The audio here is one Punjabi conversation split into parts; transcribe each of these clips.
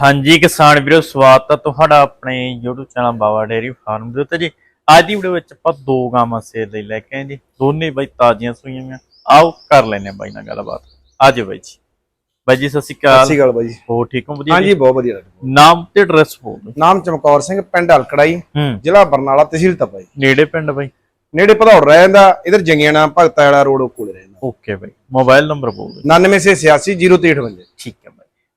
ਹਾਂਜੀ ਕਿਸਾਨ ਵੀਰੋ ਸਵਾਗਤ ਹੈ ਤੁਹਾਡਾ ਆਪਣੇ YouTube channel Bawa dairy farm ਦੇ ਉੱਤੇ ਜੀ। ਅੱਜ ਦੀ ਵੀਡੀਓ ਵਿੱਚ ਆਪਾਂ ਦੋ ਗਾਵਾਂ ਸੇਲ ਲਈ ਲੈ ਕੇ ਆਏ ਜੀ। ਦੋਨੇ ਬਾਈ ਤਾਜ਼ੀਆਂ ਸੂਈਆਂ ਨੇ ਆਓ ਕਰ ਲੈਨੇ ਬਾਈ ਨਾਲ ਗੱਲਬਾਤ। ਆਜੋ ਬਾਈ ਜੀ। ਬਾਈ ਜੀ ਸਤਿ ਸ਼੍ਰੀ ਸਤਿ ਅਕਾਲ ਸ਼੍ਰੀ ਅਕਾਲ ਬਾਈ ਹੋ ਠੀਕ ਹੋ? ਵਧੀਆ ਹਾਂਜੀ? ਬਹੁਤ ਵਧੀਆ। ਨਾਮ ਤੇ ਐਡਰੈਸ ਬੋਲ ਦਿਓ। ਨਾਮ ਚਮਕੌਰ ਸਿੰਘ ਪਿੰਡ ਹਲਕੜਾਈ ਜ਼ਿਲ੍ਹਾ ਬਰਨਾਲਾ ਤਹਿਸੀਲ ਤਪਾਈ ਨੇੜੇ ਪਿੰਡ ਬਾਈ? ਨੇੜੇ ਭਦੌੜ ਰਹਿ ਜਾਂਦਾ ਇਧਰ ਜੰਗੀਆਣਾ ਭਗਤਾ ਵਾਲਾ ਰੋਡ ਕੋਲ ਰਹਿੰਦਾ। ਓਕੇ ਬਾਈ। ਮੋਬਾਈਲ ਨੰਬਰ ਬੋਲ ਦਿਓ। 9986802358 ਠੀਕ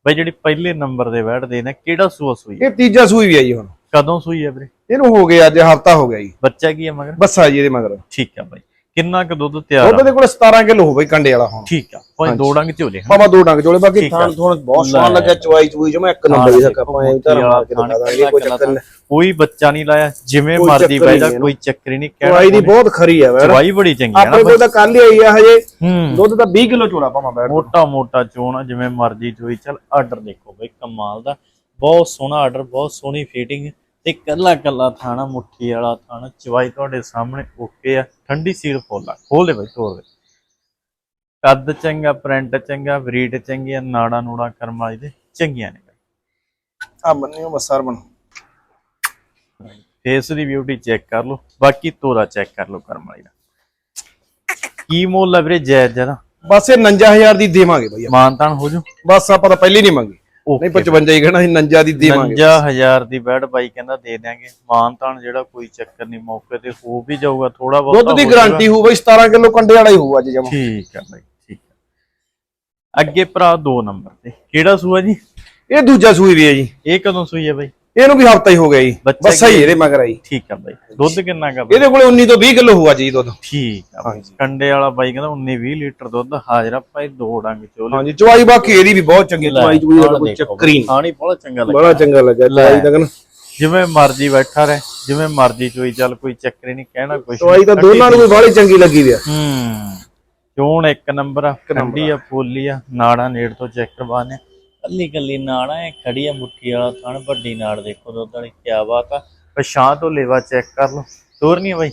ਬਾਈ ਜਿਹੜੀ ਪਹਿਲੇ ਨੰਬਰ ਦੇ ਬੈਠਦੇ ਨੇ ਕਿਹੜਾ ਸੂਆ ਸੂਈ ਹੈ? ਇਹ ਤੀਜਾ ਸੂਈ ਵੀ ਆ ਜੀ ਹੁਣ। ਕਦੋਂ ਸੂਈ ਹੈ ਵੀਰੇ? ਇਹਨੂੰ ਹੋ ਗਿਆ ਅੱਜ ਹਫਤਾ ਹੋ ਗਿਆ ਜੀ। ਬੱਚਾ ਕੀ ਹੈ ਮਗਰ? ਬੱਸਾ ਜੀ ਇਹਦੇ ਮਗਰ। ਠੀਕ ਹੈ ਬਾਈ। ਕਿੰਨਾ ਕੁ ਦੁੱਧ ਤਿਆਰ ਦੁੱਧ ਦੇ ਕੋਲ 17 ਕਿਲੋ ਹੋ ਬਈ ਕੰਡੇ ਵਾਲਾ ਹੁਣ। ਠੀਕ ਆ। ਭਾਈ ਦੋ ਡੰਗ ਝੋਲੇ ਹਨ। ਪਾਵਾ ਦੋ ਡੰਗ ਚੋਲੇ ਬਾਕੀ। ਥਾਣ ਥੋਣ ਬਹੁਤ। ਸੋਹਣਾ ਲੱਗਿਆ ਚਵਾਈ ਚੂਈ ਜਮਾ ਇੱਕ ਨੰਬਰ ਦੀ ਸੱਕਾ ਪਾਏ ਧਰਮ ਮਾਰ ਕੇ ਦਿਖਾ ਦਾਂਗੇ ਕੋਈ ਚੱਕਰ ਨਹੀਂ। ਕੋਈ ਬੱਚਾ ਨਹੀਂ ਲਾਇਆ ਜਿਵੇਂ ਮਰਜ਼ੀ ਹੀ ਨਹੀਂ ਕੋਈ ਚੱਕਰ ਹੀ ਨਹੀਂ ਚਵਾਈ ਦੀ ਬਹੁਤ ਖਰੀ ਆ ਵੈਰ ਚਵਾਈ ਬੜੀ ਚੰਗੀ ਹੈ ਨਾ ਆਪਣੇ ਕੋਲ ਤਾਂ ਕੱਲ ਹੀ ਆਈ ਆ ਹਜੇ। ਹੂੰ। ਦੁੱਧ ਤਾਂ 20 ਕਿਲੋ ਚੋਲਾ ਪਾਵਾਂ ਬੈਠ ਮੋਟਾ ਮੋਟਾ ਚੋਣਾ ਜਿਵੇਂ ਮਰਜ਼ੀ ਚੋਈ। ਚੱਲ ਆਰਡਰ ਦੇਖੋ ਬਈ ਕਮਾਲ ਦਾ। ਬਹੁਤ ਸੋਹਣਾ ਆਰਡਰ ਬਹੁਤ ਸੋਹਣੀ ਫੀਟਿੰਗ ਤੇ ਕੱਲਾ ਕੱਲਾ ਥਾਣਾ ਮੁੱਠੀ ਵਾਲਾ ਥਾਣਾ ਚਵਾਈ ਤੁਹਾਡੇ ਸਾਹਮਣੇ ਓਕੇ ਆ। ਠੰਡੀ ਸੀਲ ਫੋਲਾ ਖੋਲ ਦੇ ਬਈ ਤੋੜ ਦੇ ਕੱਦ ਚੰਗਾ ਪ੍ਰਿੰਟ ਚੰਗਾ ਬਰੀਡ ਚੰਗੀ ਆ ਨਾੜਾ ਨੂੜਾ ਕਰਮ ਵਾਲੀ ਦੇ ਚੰਗੀਆਂ ਨੇ। ਆ ਬੰਨਿਓ ਮਸਰ ਬਣ ਫੇਸ ਦੀ ਬਿਊਟੀ ਚੈੱਕ ਕਰ ਲਓ ਬਾਕੀ ਤੋਰਾ ਚੈੱਕ ਕਰ ਲਓ ਕਰਮ ਵਾਲੀ ਦਾ। ਕੀ ਮੁੱਲ ਹੈ ਵੀਰੇ ਜਾਇਜ਼ ਜਰਾ ਬਸ ਇਹ 59000 ਦੀ ਦੇਵਾਂਗੇ ਬਈ ਮਾਨਤਾਨ ਹੋ ਜੂ। ਬਸ ਆਪਾਂ ਤਾਂ ਪਹਿਲੀ ਨਹੀਂ ਮੰਗੀ। ਨਹੀਂ 55 ਹੀ ਕਹਿਣਾ ਸੀ 49 ਦੀ ਦੇਵਾਂਗੇ। 50000 ਦੀ ਬੈਡ ਬਾਈ ਕਹਿੰਦਾ ਦੇ ਦਿਆਂਗੇ। ਮਾਨਤਾਨ ਜਿਹੜਾ ਕੋਈ ਚੱਕਰ ਨਹੀਂ ਮੌਕੇ ਤੇ ਹੋ ਵੀ ਜਾਊਗਾ ਥੋੜਾ ਬਹੁਤ ਦੁੱਧ ਦੀ ਗਾਰੰਟੀ ਹੋਊ ਬਈ 17 ਕਿਲੋ ਕੰਡੇ ਵਾਲਾ ਹੀ ਹੋਊ ਅੱਜ ਜਮਾ। ਠੀਕ ਹੈ ਬਾਈ ਠੀਕ ਹੈ ਅੱਗੇ ਭਰਾ 2 ਨੰਬਰ ਤੇ। ਕਿਹੜਾ ਸੂਆ ਜੀ? ਇਹ ਦੂਜਾ ਸੂਈ ਵੀ ਹੈ ਜੀ। ਇਹ ਕਦੋਂ ਸੂਈ ਹੈ ਬਾਈ? ਇਹਨੂੰ ਵੀ ਹਫਤਾ ਹੀ ਹੋ ਗਿਆ ਜੀ। ਬੱਚਾ ਬਸ ਸਹੀ ਇਹਦੇ ਮਗਰ ਆਈ ਠੀਕ ਹੈ ਬਾਈ। ਦੁੱਧ ਕਿੰਨਾ ਕਾ ਬਾਈ? ਇਹਦੇ ਕੋਲੇ 19 ਤੋਂ 20 ਕਿਲੋ ਹੋਊ ਅੱਜ ਜੀ ਦੁੱਧ। ਠੀਕ ਆ ਬਾਈ। ਕੰਡੇ ਵਾਲਾ ਬਾਈ ਕਹਿੰਦਾ 19 20 ਲੀਟਰ ਦੁੱਧ ਹਾਜ਼ਰਾ ਭਾਈ ਦੋ ਡੰਗ ਚੋਲੇ। ਹਾਂਜੀ ਚੁਆਈ ਬਾਕੀ ਇਹਦੀ ਵੀ ਬਹੁਤ ਚੰਗੀ ਚੁਆਈ ਚੁਆਈ ਦਾ ਕੋਈ ਚੱਕਰ ਹੀ ਨਹੀਂ ਖਾਣੀ ਬਹੁਤ ਚੰਗਾ ਲੱਗਾ ਬੜਾ ਚੰਗਾ ਲੱਗਾ ਚੁਆਈ ਦਾ ਕਹਿੰਦਾ। ਜਿਵੇਂ ਮਰਜ਼ੀ ਬੈਠਾ ਰਹੇ ਜਿਵੇਂ ਮਰਜ਼ੀ ਚੋਈ ਚੱਲ ਕੋਈ ਚੱਕਰ ਹੀ ਨਹੀਂ ਕਹਿਣਾ ਕੁਛ ਨੀ। ਚੁਆਈ ਤਾਂ ਦੋਨਾਂ ਨੂੰ ਵੀ ਬਾਹਲੀ ਚੰਗੀ ਲੱਗੀ ਵੀ ਆ। ਹੂੰ। ਚੋਣ ਇੱਕ ਨੰਬਰ ਆ ਕੰਡੀ ਆ। ਫੋਲੀ ਆ ਨਾੜਾ ਨੇੜ ਤੋਂ ਚੈੱਕ ਕਰਵਾਣੇ ਕੱਲੀ ਕੱਲੀ ਨਾੜਾ ਹੈ ਖੜੀ ਆ ਮੁੱਠੀ ਵਾਲਾ ਥਣ ਵੱਡੀ ਨਾੜ ਦੇਖੋ ਦੁੱਧ ਵਾਲੀ ਕੀ ਬਾਤ ਆ। ਪਛਾਂ ਤੋਂ ਲੇਵਾ ਚੈੱਕ ਕਰ ਲਓ। ਤੋਰ ਨਹੀਂ ਬਾਈ?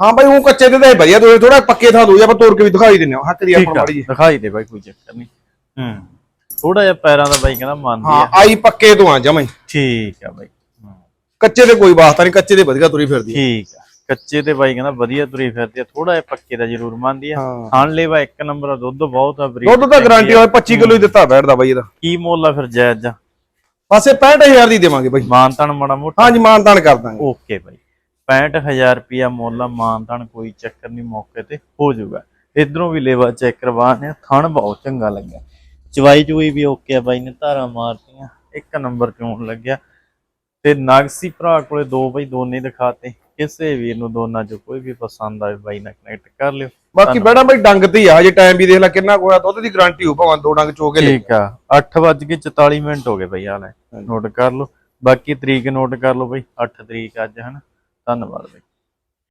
ਹਾਂ ਬਾਈ ਉਹ ਕੱਚੇ ਦੇ ਤਾਂ ਇਹ ਵਧੀਆ ਤੁਸੀਂ ਥੋੜਾ ਪੱਕੇ ਥਾਂ ਦੋ ਆਪਾਂ ਤੋੜ ਕੇ ਵੀ ਦਿਖਾਈ ਦਿੰਨੇ ਆ ਹੱਕ ਦੀ ਆਪਾਂ ਮਾੜੀ ਜੀ ਦਿਖਾਈ ਦੇ ਬਾਈ ਕੋਈ ਚੱਕਰ ਨਹੀਂ। ਹੂੰ ਥੋੜਾ ਜਿਹਾ ਪੈਰਾਂ ਦਾ ਬਾਈ ਕਹਿੰਦਾ ਮੰਨਦੀ ਹਾਂ ਆ ਆਈ ਪੱਕੇ ਤੋਂ ਆ ਜਮਾਈ ਠੀਕ ਆ ਬਾਈ। ਹੂੰ, ਕੱਚੇ ਤੇ ਕੋਈ ਵਾਸਤਾ ਨਹੀਂ ਕੱਚੇ ਦੇ ਵਧੀਆ ਤੁਰੀ ਫਿਰਦੀ। ਠੀਕ ਆ। ਕੱਚੇ ਤੇ ਬਾਈ ਕਹਿੰਦਾ ਵਧੀਆ ਤੁਰੀ ਫਿਰਦੀ ਆ ਥੋੜਾ ਜਿਹਾ ਪੱਕੇ ਦਾ ਜ਼ਰੂਰ ਮੰਨਦੀ ਆ। ਹਾਂ। ਖਾਣ ਲੇਵਾ ਇੱਕ ਨੰਬਰ ਆ ਦੁੱਧ ਬਹੁਤ ਆ ਬਰੀਕ ਦੁੱਧ ਤਾਂ ਗਾਰੰਟੀ ਵਾਲਾ 25 ਕਿਲੋ ਹੀ ਦਿੱਤਾ ਬੈਠਦਾ ਬਾਈ ਇਹਦਾ। ਕੀ ਮੁੱਲ ਆ ਫਿਰ ਜਾਇਜ਼ ਜਾ ਪਾਸੇ 65000 ਦੀ ਦੇਵਾਂਗੇ ਬਾਈ। ਮਾਨਤਾਨ ਮਾੜਾ ਮੋਟਾ। ਹਾਂਜੀ ਮਾਨਤਾਨ ਕਰ ਦਾਂਗੇ। ਓਕੇ ਬਾਈ। 65000 ਰੁਪਿਆ ਮੁੱਲ ਆ ਮਾਨਤਾਨ ਕੋਈ ਚੱਕਰ ਨਹੀਂ ਮੌਕੇ ਤੇ ਹੋ ਜਾਊਗਾ। ਇਧਰੋਂ ਵੀ ਲੇਵਾ ਚੈੱਕ ਕਰਵਾਣੇ ਥਣ ਬਹੁਤ ਚੰਗਾ ਲੱਗਿਆ। ਚਵਾਈ ਚੁਈ ਵੀ ਓਕੇ ਆ ਬਾਈ ਨੇ ਧਾਰਾਂ ਮਾਰਤੀਆਂ। ਇੱਕ ਨੰਬਰ ਚੋਣ ਲੱਗਿਆ? ਤੇ ਨਾਗਸੀ ਭਰਾ ਕੋਲੇ ਦੋ ਬਾਈ ਦੋਨੇ ਦਿਖਾਤੇ। ਕਿਸੇ ਵੀਰ ਨੂੰ ਦੋਨਾਂ ਚੋਂ ਕੋਈ ਵੀ ਪਸੰਦ ਆਵੇ ਬਾਈ ਨਾਲ ਕਨੈਕਟ ਕਰ ਲਿਓ। ਬਾਕੀ ਬੈਠਾ ਬਾਈ ਡੰਗ ਤੇ ਹੀ ਆ ਹਜੇ ਟਾਈਮ ਵੀ ਦੇਖ ਲੈ ਕਿੰਨਾ ਕੋਇਆ ਦੁੱਧ ਦੀ ਗਾਰੰਟੀ ਹੋ ਭਾਵੇਂ ਦੋ ਡੰਗ ਚੋ ਕੇ ਲੈ ਠੀਕ ਆ 8:44 ਮਿੰਟ ਹੋ ਗਏ ਬਾਈ ਹਾਲ ਨੋਟ ਕਰ ਲਓ। ਬਾਕੀ ਤਰੀਕ ਨੋਟ ਕਰ ਲਓ ਬਾਈ 8 ਤਰੀਕ ਅੱਜ ਹਨ? ਧੰਨਵਾਦ ਬਾਈ।